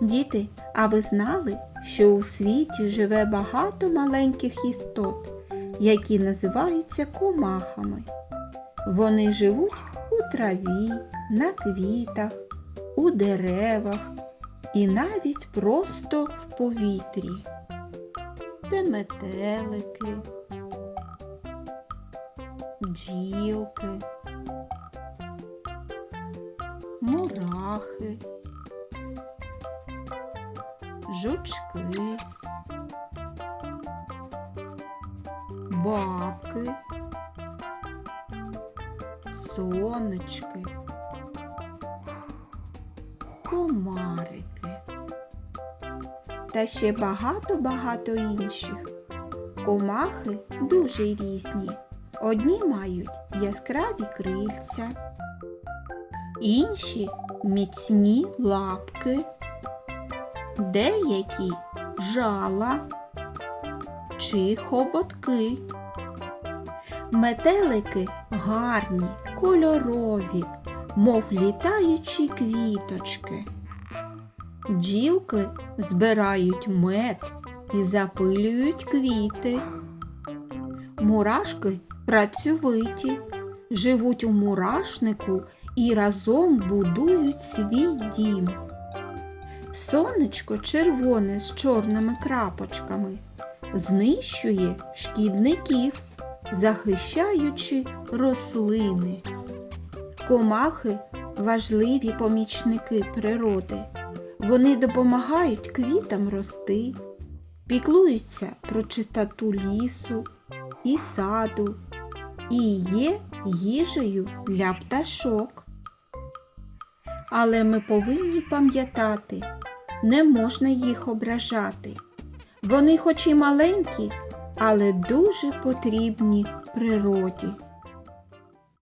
Діти, а ви знали, що у світі живе багато маленьких істот, які називаються комахами? Вони живуть у траві, на квітах, у деревах і навіть просто в повітрі. Це метелики, бджілки, мурахи, жучки, бабки, сонечки, комарики та ще багато-багато інших. Комахи дуже різні. Одні мають яскраві крильця, інші міцні лапки, деякі жала чи хоботки. Метелики гарні, кольорові, мов літаючі квіточки. Бджілки збирають мед і запилюють квіти. Мурашки працьовиті, живуть у мурашнику і разом будують свій дім. Сонечко червоне з чорними крапочками знищує шкідників, захищаючи рослини. Комахи важливі помічники природи. Вони допомагають квітам рости, піклуються про чистоту лісу і саду і є їжею для пташок. Але ми повинні пам'ятати, не можна їх ображати. Вони хоч і маленькі, але дуже потрібні природі.